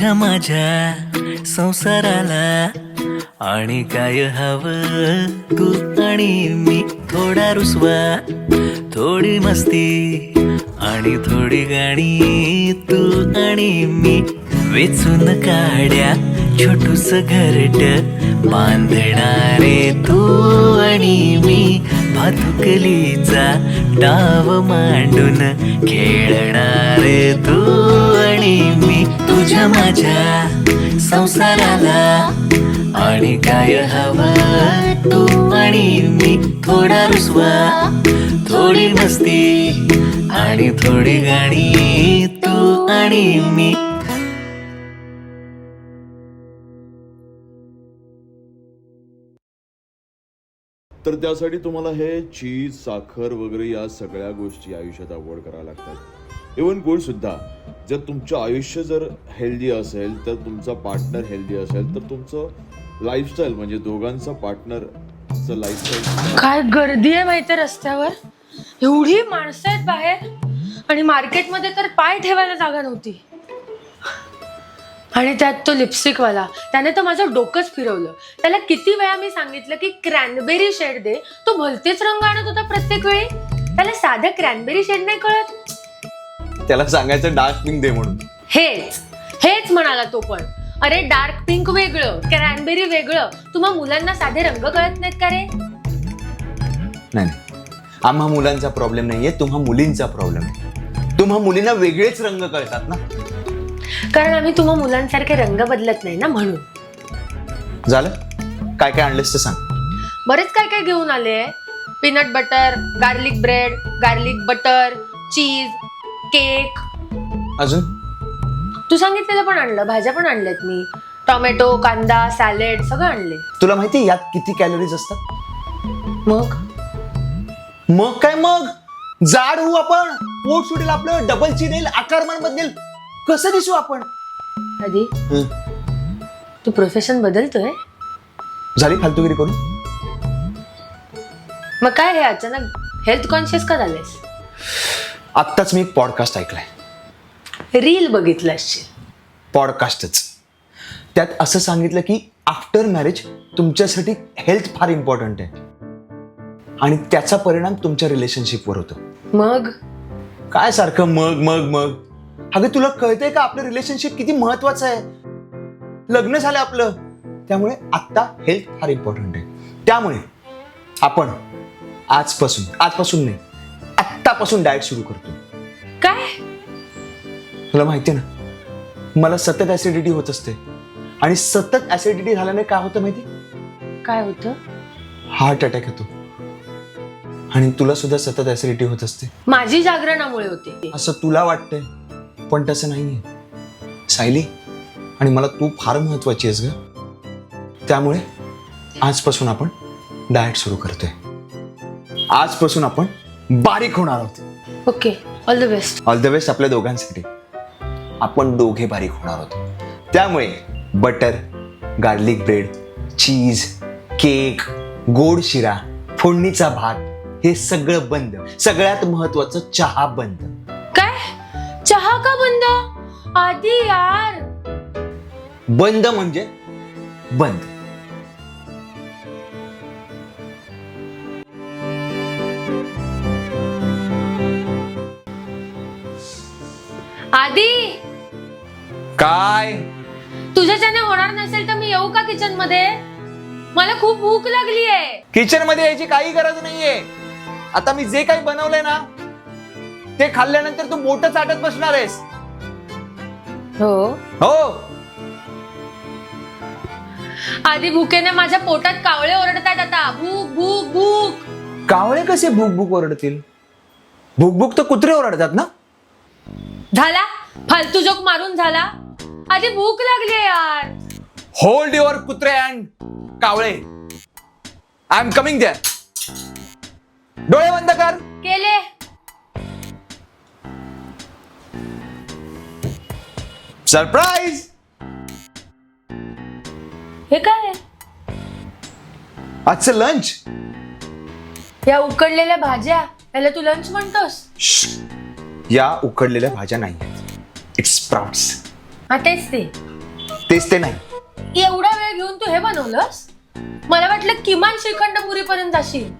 तुझ्या माझ्या संसाराला आणि काय हवं तू आणि मी? थोडा रुसवा थोडी मस्ती आणि थोडी गाणी तू आणि मी. वेचून काढ्या छोटूस घरट बांधणारे तू आणि मी. भातुकलीचा डाव मांडून खेळणारे तू आणि मी तुझ्या माझ्या संसाराला आणि काय हवं तू आणि मी? थोडा रुसवा थोडी मस्ती आणि थोडी गाणी तू आणि मी. तर त्यासाठी तुम्हाला हे चीज साखर वगैरे या सगळ्या गोष्टी आयुष्यात अवॉइड कराव्या लागतात. इवन गुळ सुद्धा जर तुमचं आयुष्य जर हेल्दी असेल तर तुमचा पार्टनर हेल्दी असेल तर तुमचं लाईफस्टाईल म्हणजे दोघांचा पार्टनरचं लाईफस्टाईल काय गर्दी आहे माहिती रस्त्यावर? एवढी माणसं आहेत बाहेर आणि मार्केटमध्ये तर पाय ठेवायला जागा नव्हती. आणि त्यात तो लिपस्टिक वाला त्याने तर माझं डोकंच फिरवलं. त्याला किती वेळा मी सांगितलं की क्रॅनबेरी शेड दे तो भलतेच रंग आणत होता प्रत्येक वेळी. त्याला साधं क्रॅनबेरी शेड नाही कळत. त्याला सांगायचं डार्क पिंक दे म्हणून. हेच हेच म्हणाला तो पण. अरे डार्क पिंक वेगळं क्रॅनबेरी वेगळं. तुम्हा मुलांना साधे रंग कळत नाहीत का रे? नाही नाही. आम्हा मुलांचा प्रॉब्लेम नाहीये तुम्हा मुलींचा प्रॉब्लेम आहे. तुम्हा मुलींना वेगळेच रंग कळतात ना. कारण आम्ही तुम्हा मुलांसारखे रंग बदलत नाही ना म्हणून. झालं? काय काय आणलंस ते सांग. बरेच काय काय घेऊन आले. Peanut butter garlic bread garlic butter cheese cake. अजून? तू सांगितलेलं पण आणलं भाज्या पण आणल्यात मी. टोमॅटो कांदा सॅलेड सगळं आणले. तुला माहिती यात किती कॅलरीज असतात? मग? मग काय मग? जाड होऊ आपण पोट सुटेल आपलं डबल येईल आकारमान बदलेल कसं दिसू आपण? आधी तू प्रोफेशन बदलतोय? झाली फालतुगिरी करून? मग काय हे अचानक हेल्थ कॉन्शियस का झालेस? आत्ताच मी एक पॉडकास्ट ऐकलाय. रील बघितलं असशील. पॉडकास्टच त्यात असं सांगितलं की आफ्टर मॅरेज तुमच्यासाठी हेल्थ फार इम्पॉर्टंट आहे. आणि त्याचा परिणाम तुमच्या रिलेशनशिपवर होतो. मग? काय सारखं मग मग मग? अगं तुला कळतंय का आपलं रिलेशनशिप किती महत्वाचं आहे? लग्न झालं आपलं. त्यामुळे आत्ता हेल्थ फार इम्पॉर्टंट आहे. त्यामुळे आपण आजपासून आजपासून नाही आत्तापासून डाएट सुरू करतो काय? तुला माहिती आहे ना मला सतत ऍसिडिटी होत असते. आणि सतत ऍसिडिटी झाल्याने काय होतं माहिती? काय होतं? हार्ट अटॅक येतो. आणि तुला सुद्धा सतत ऍसिडिटी होत असते. माझी जागरणामुळे होते. असं तुला वाटतंय पण तसं नाहीये. सायली आणि मला तू फार महत्वाची आहेस ग. त्यामुळे आजपासून आपण डाएट सुरू करतोय. आजपासून आपण बारीक होणार आहोत. Okay all the best all the best आपल्या दोघांसाठी. आपण दोघे बारीक होणार आहोत. त्यामुळे butter garlic bread cheese cake गोड शिरा फोडणीचा भात हे सगळं बंद. सगळ्यात महत्वाचं चहा बंद. काय? चहा का बंद? आधी यार. बंद म्हणजे बंद. आधी काय? तुझ्याच्याने होणार नसेल तर मी येऊ का किचनमध्ये मला खूप भूक लागली आहे किचनमध्ये यायची काही गरज नाहीये. आता मी जे काही बनवलंय ना ते खाल्ल्यानंतर तू मोठ चाटत बसणार आहेस. हो. हो. आधी भुकेने माझ्या पोटात कावळे ओरडतात आता. भूक भूक भूक. कावळे कसे भूक भूक ओरडतील? भूक भूक तर कुत्रे ओरडतात ना? झाला? फालतू जोक मारून झाला? आधी भूक लागली यार. होल्ड युअर कुत्रे अँड कावळे. आय एम कमिंग देअर डोळे बंद कर. केले. सरप्राईज हे काय? आहे? आजचं लंच या उकडलेल्या भाज्या याला तू लंच म्हणतोस? या उकडलेल्या भाज्या नाही इट्स स्प्राउट्स हा तेच ते. तेच ते नाही. एवढा वेळ घेऊन तू हे बनवलंस? मला वाटलं किमान श्रीखंड पुरीपर्यंत जाशील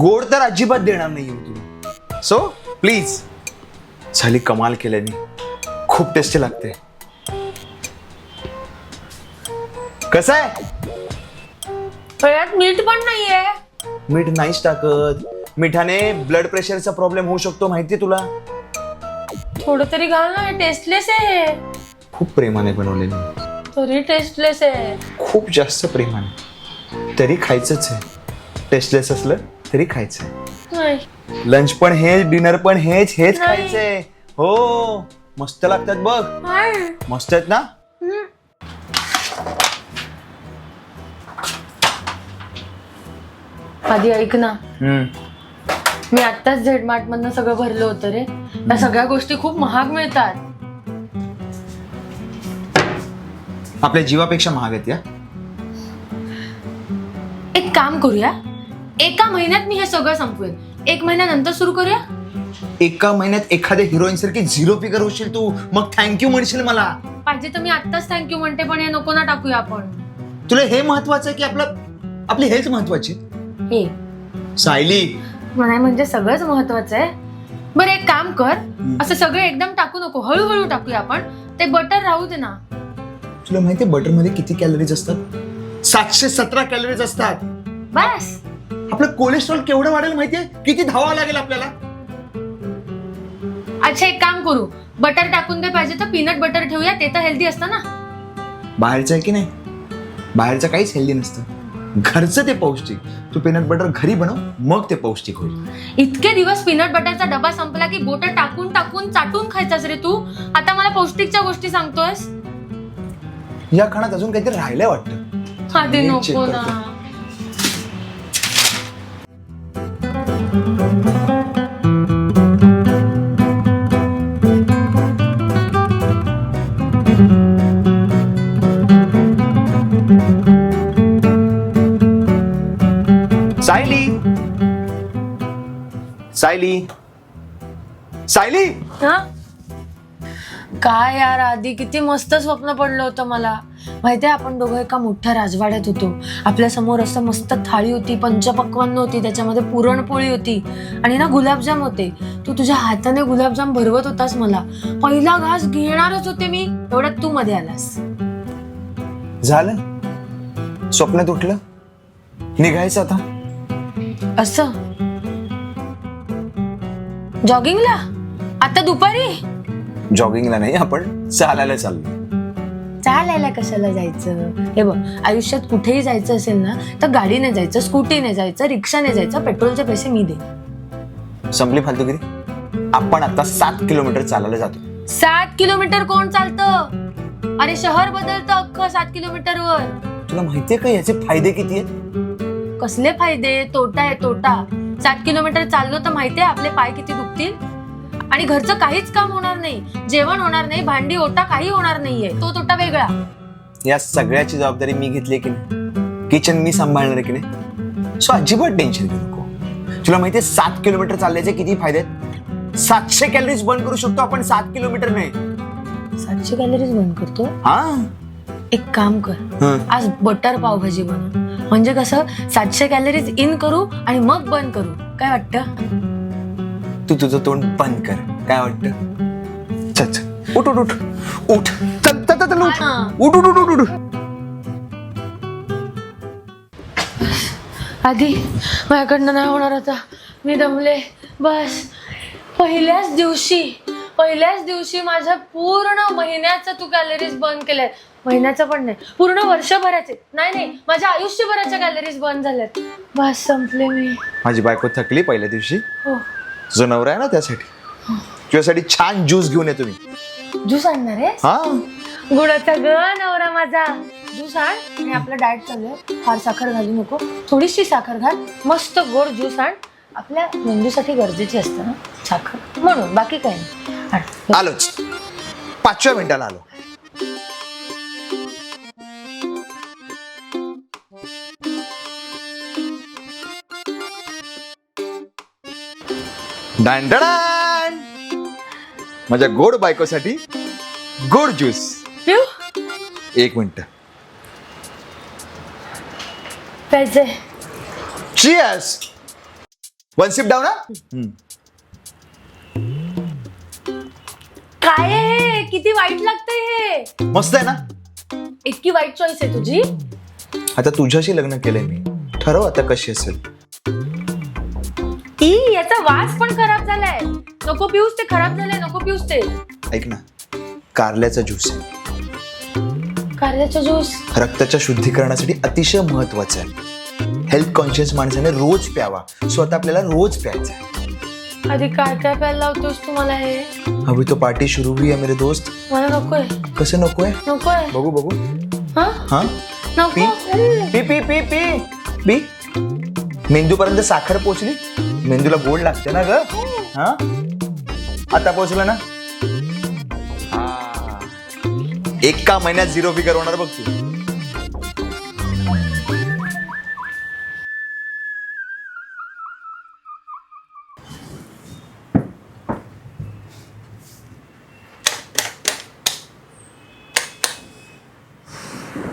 गोड तर अजिबात देणार नाही तुला. सो प्लीज झाली कमाल केल्याने. खूप टेस्टी लागते. कसं आहे? वेळात मीठ पण नाहीये. मीठ नाहीच टाकत. मिठाने ब्लड प्रेशरचा प्रॉब्लेम होऊ शकतो माहितीये तुला? थोडं तरी घाल ना टेस्टलेस आहे. खूप प्रेमाने बनवलेली तरी टेस्टलेस आहे. खूप जास्त प्रेमाने. तरी खायचंच आहे. टेस्टलेस असलं तरी खायचंय. नाही. लंच पण हेच डिनर पण हेच हेच नाही. खायचंय. हो मस्त लागतात बघ. मस्त आहेत ना? हम्म. आधी ऐक ना. मी आत्ताच झेड मार्ट मधनं सगळं भरलं होतं रे. या सगळ्या गोष्टी खूप महाग मिळतात. आपल्या जीवापेक्षा महाग आहेत या. एक काम करूया. एका महिन्यात मी हे सगळं संपवेन. एक महिन्यानंतर सुरू करूया? एका महिन्यात एखाद्या हिरोईन सारखी झिरो फिगर होशील तू. मग थँक्यू म्हणशील मला. पाहिजे तर मी आत्ताच थँक्यू म्हणते पण हे नको ना टाकूया आपण. तुला हे महत्वाचं आहे की आपलं आपली हेल्थ महत्वाची? हे. सायली. म्हणाय म्हणजे सगळंच महत्वाचं आहे. बरं एक काम कर. असं सगळं एकदम टाकू नको. हळूहळू टाकूया आपण. ते बटर राहू दे ना. तुला माहितीये बटरमध्ये किती कॅलरीज असतात? सातशे सतरा कॅलरीज असतात. बस. आपलं कोलेस्ट्रॉल केवढं वाढेल माहितीये? किती धावावं लागेल आपल्याला? अच्छा एक काम करू. बटर टाकून दे पाहिजे तर पीनट बटर ठेवूया. ते तर हेल्दी असतं ना. बाहेरचं आहे की नाही? बाहेरचं काहीच हेल्दी नसतं. घरचं ते पौष्टिक. तू पीनट बटर घरी बनव मग ते पौष्टिक होईल. इतके दिवस पीनट बटरचा डबा संपला की बोट टाकून टाकून चाटून खायचास रे तू? आता मला पौष्टिकच्या गोष्टी सांगतोयस. या खाण्यात अजून काहीतरी राहिलंय वाटतं. आधी नको ना. सायली. सायली? हा? काय यार आधी किती मस्त स्वप्न पडलं होतं मला. माहितीये आपण दोघं एका मोठ्या राजवाड्यात होतो. आपल्यासमोर असं मस्त थाळी होती पंचपक्वान्न होती त्याच्यामध्ये पुरणपोळी होती. आणि ना गुलाबजाम होते. तू तुझ्या हाताने गुलाबजाम भरवत होतास मला. पहिला घास घेणारच होते मी. एवढ्यात तू मध्ये आलास. झालं? स्वप्नात उठलं निघायचं आता? असं? जॉगिंगला? आता दुपारी? जॉगिंगला नाही आपण चालायला चाललो. चालायला कशाला जायचं? हे बघ आयुष्यात कुठेही जायचं असेल ना तर गाडीने जायचं स्कूटीने जायचं रिक्षाने जायचं पेट्रोलचे पैसे मी दे संपली फालतूगिरी आपण आता सात किलोमीटर चालायला जातो. सात किलोमीटर कोण चालतं? अरे शहर बदलतं अख्खं सात किलोमीटर वर तुला माहितीये का याचे फायदे किती आहेत? कसले फायदे? तोटा आहे तोटा. सात किलोमीटर चाललो तर माहितीये आपले पाय किती दुखतील? आणि घरचं काहीच काम होणार नाही जेवण होणार नाही भांडी ओटा काही होणार नाहीये. तो तोटा वेगळा. या सगळ्याची जबाबदारी मी घेतली की नाही? किचन मी सांभाळणार आहे की नाही? सो अजिबात टेन्शन घेऊ नको. तुला माहितीये सात किलोमीटर चालल्याचे किती फायदे आहेत? सातशे कॅलरीज बंद करू शकतो आपण सात किलोमीटर नाही. सातशे कॅलरीज बंद करतो? हा. एक काम कर. आज बटर पावभाजी बनव. म्हणजे कसं सातशे कॅलरीज इन करू आणि मग बंद करू. काय वाटतं? तू तुझं तोंड बंद कर. काय वाटतं? चल चल. उठ उठ उठ. उठ. चल चल चल, चल उठ. उठ उठ उठ उठ उठ. आधी माझ्याकडनं नाही होणार आता. मी दमले. बस. पहिल्याच दिवशी पहिल्याच दिवशी माझ्या पूर्ण महिन्याचं तू कॅलरीज बंद केलंय. महिन्याचं पण नाही. पूर्ण वर्षभराचे. नाही नाही. माझ्या आयुष्यभराच्या कॅलरीज बंद झाल्यात. बस संपले मी. माझी बायको थकली पहिल्या दिवशी. हो. जो नवरा आहे ना त्यासाठी. तुझ्यासाठी छान ज्यूस घेऊन येतो मी. ज्यूस आणणार आहे हा. गुडाचा ग नवरा माझा. ज्यूस आण. आणि आपलं डाएट चालू आहे. फार साखर घालू नको. थोडीशी साखर घाल. मस्त गोड ज्यूस आण. आपल्या मेंदूसाठी गरजेची असते ना साखर. म्हणून बाकी काही नाही. आण. आलोच. पाचव्या मिनिटाला आलो. डांडडाण माझ्या गोड बायकोसाठी गोड ज्यूस. पिऊ एक minute. Cheers one sip down ना काय आहे हे? किती वाईट लागतंय हे? मस्त आहे ना? इतकी वाईट चॉईस आहे तुझी? आता तुझ्याशी लग्न केलंय मी. ठरव आता कशी असेल. ई याचा वास पण खराब झालाय. नको पिऊस ते खराब झालंय नको पिऊस ते. ऐक ना कारल्याचा ज्यूस आहे. कारल्याचा ज्यूस रक्ताच्या शुद्धीकरणासाठी अतिशय महत्वाचं आहे. हेल्थ कॉन्शियस माणसाने रोज प्यावा. स्वतः आपल्याला रोज प्यायचा आधी काय काय प्यायला लावतोस तू मला हे? अभी तो पार्टी शुरू हुई है मेरे दोस्त. मला नकोय. कसं नकोय? नकोय. बघू बघू. हा? हा? नको. पी? पी पी पी पी. मेंदू पर्यंत साखर पोचली मेंदूला गोड लागते ना ग? हा? आता पोचलं ना? हा. एका महिन्यात झिरो फिगर होणार बघ तू.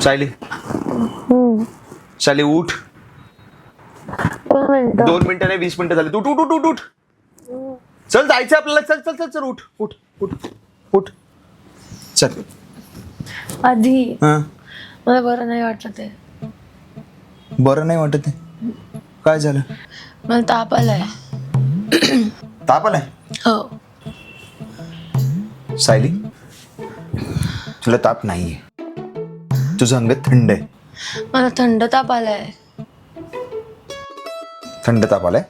सायली. सायली उठ. मिनिटं. दोन मिनिटं नाही वीस मिनिटं झाली. उठ उठ उठ उठ उठ चल जायचं आपल्याला. चल चल चल चल उठ उठ उठ उठ. चल. आधी. हा. मला बरं नाही वाटत आहे बरं नाही वाटत आहे काय झालं? मला ताप आलाय ताप आलाय हो. सायली तुला ताप नाहीये. तुझं अंग थंड आहे. मला थंड ताप आलाय. थंड ताप आलाय.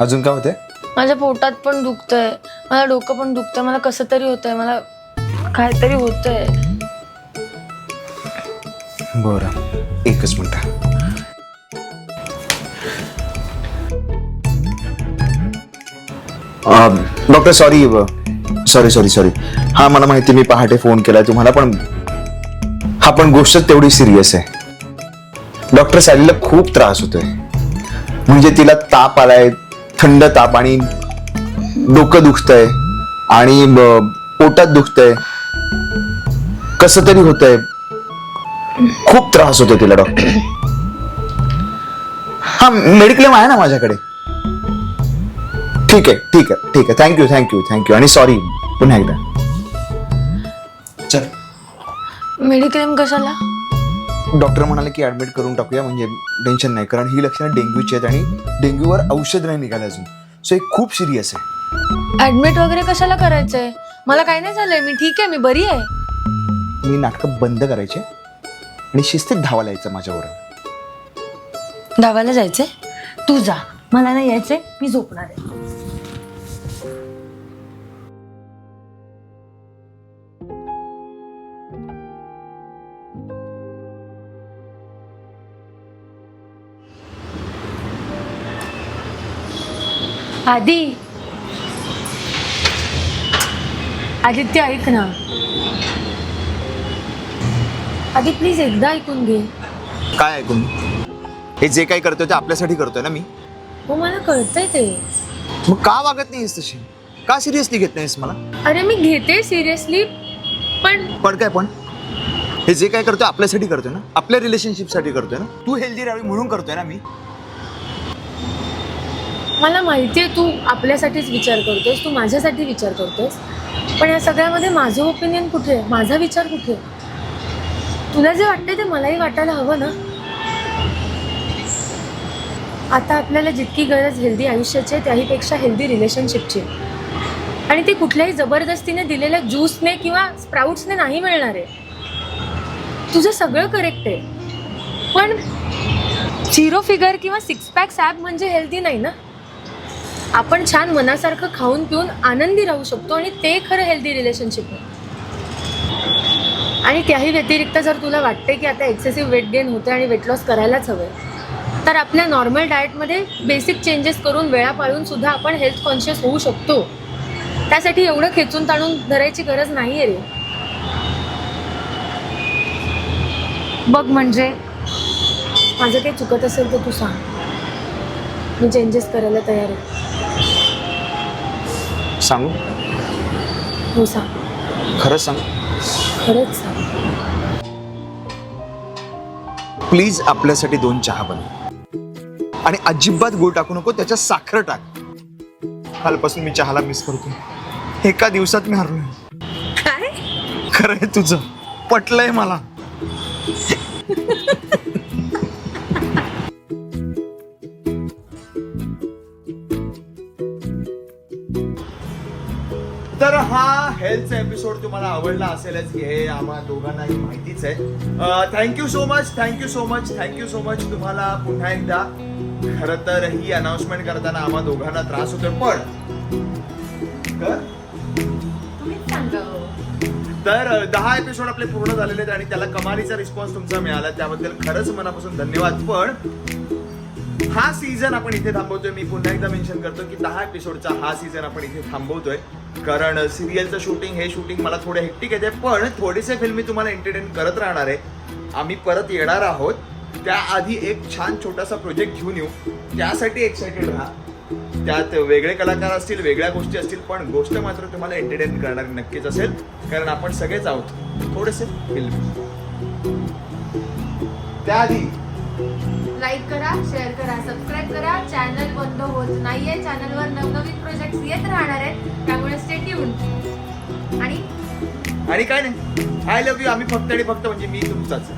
अजून काय होतंय? माझ्या पोटात पण दुखतंय. मला डोकं पण दुखतंय. मला कसं तरी होतंय. मला काहीतरी होतंय. बरं. एकच minute. Doctor sorry sorry sorry sorry. हा मला माहिती मी पहाटे फोन केलाय तुम्हाला पण हा पण गोष्ट तेवढी सिरियस आहे. डॉक्टर सायलीला खूप त्रास होतोय. म्हणजे तिला ताप आलाय थंड ताप आणि डोकं दुखतंय आणि पोटात दुखतंय. कसं तरी होतंय. खूप त्रास होतो तिला डॉक्टर. हा मेडिक्लेम आहे ना माझ्याकडे? ठीक आहे ठीक आहे ठीक आहे. Thank you thank you thank you आणि सॉरी पुन्हा एकदा. चल. मेडिक्लेम कशाला? डॉक्टर म्हणाले की ऍडमिट करून टाकूया म्हणजे टेन्शन नाही. कारण ही लक्षणं डेंग्यूची आहेत आणि डेंग्यूवर औषध नाही निघालं अजून. सो हे खूप सिरियस आहे. ऍडमिट वगैरे कशाला करायचंय? मला काही नाही झालंय मी ठीक आहे मी बरी आहे. मी नाटकं बंद करायचे आणि शिस्तीत धावायला यायचं माझ्याबरोबर. धावायला जायचंय? तू जा. मला नाही यायचंय मी झोपणार आहे. आधी. आदित्य ऐक ना. आधी प्लीज एकदा ऐकून घे. काय ऐकून? हे जे काही करतोय ते आपल्यासाठी करतोय ना मी? हो मला कळतंय ते. मग का वागत नाहीस तशी? का सिरियसली घेत नाहीस मला? अरे मी घेते सिरियसली पण पण काय पण? हे जे काय करतोय आपल्यासाठी करतोय ना? आपल्या रिलेशनशिपसाठी करतोय ना? तू हेल्दी राहावी म्हणून करतोय ना मी? मला माहिती आहे तू आपल्यासाठीच विचार करतोस तू माझ्यासाठी विचार करतोस पण या सगळ्यामध्ये माझं ओपिनियन कुठे आहे? माझा विचार कुठे आहे? तुला जे वाटतंय ते मलाही वाटायला हवं ना? आता आपल्याला जितकी गरज हेल्दी आयुष्याची आहे त्याहीपेक्षा हेल्दी रिलेशनशिपची आहे. आणि ती कुठल्याही जबरदस्तीने दिलेल्या ज्यूसने किंवा स्प्राऊट्सने नाही मिळणार आहे. तुझं सगळं करेक्ट आहे. पण झिरो फिगर किंवा सिक्स पॅक्स ॲप म्हणजे हेल्दी नाही ना? आपण छान मनासारखं खाऊन पिऊन आनंदी राहू शकतो आणि ते खरं हेल्दी रिलेशनशिप आहे आणि त्याही व्यतिरिक्त जर तुला वाटते की आता एक्सेसिव्ह वेट गेन होते आणि वेट लॉस करायलाच हवं तर आपल्या नॉर्मल डाएटमध्ये बेसिक चेंजेस करून वेळा पाळून सुद्धा आपण हेल्थ कॉन्शियस होऊ शकतो. त्यासाठी एवढं खेचून ताणून धरायची गरज नाही आहे रे. बघ म्हणजे माझं काही चुकत असेल तर तू सांग. मी चेंजेस करायला तयार आहे. सांगू? हो सांग. खरंच सांग? खरंच सांग. प्लीज आपल्यासाठी दोन चहा बनव. आणि अजिबात गुळ टाकू नको त्याच्यात साखर टाक. कालपासून मी चहाला मिस करतो एका दिवसात मी हरलोय. काय? खरंय तुझं. पटलंय मला. तर हा हेल्थचा एपिसोड तुम्हाला आवडला असेलच हे आम्हा दोघांनाही माहितीच आहे. Thank you so much thank you so much thank you so much तुम्हाला पुन्हा एकदा. खरं तर ही अनाउन्समेंट करताना आम्हा दोघांना त्रास होतोय पण तर? अ, दहा एपिसोड आपले पूर्ण झालेले आहेत आणि त्याला कमालीचा रिस्पॉन्स तुमचा मिळाला. त्याबद्दल खरंच मनापासून धन्यवाद. पण हा सीझन आपण इथे थांबवतोय. मी पुन्हा एकदा मेन्शन करतो की दहा एपिसोडचा हा सीझन आपण इथे थांबवतोय. कारण सिरियलचं शूटिंग हे शूटिंग मला थोडे हेक्टिक येते पण थोडेसे फिल्मी तुम्हाला एंटरटेन करत राहणार आहे. आम्ही परत येणार आहोत. त्याआधी एक छान छोटासा प्रोजेक्ट घेऊन येऊ. त्यासाठी एक्साइटेड राहा. त्यात वेगळे कलाकार असतील वेगळ्या गोष्टी असतील पण गोष्ट मात्र तुम्हाला एंटरटेन करणार नक्कीच असेल. कारण आपण सगळेच आहोत. थोडेसे फिल्म त्याआधी लाईक करा शेअर करा सबस्क्राईब करा. चॅनल बंद होत नाहीये. चॅनलवर नवनवीन प्रोजेक्ट येत राहणार आहेत. त्यामुळे स्टेट येऊन आणि आणि काय नाही. आय लव्ह यू आम्ही फक्त आणि फक्त म्हणजे मी तुमचाच.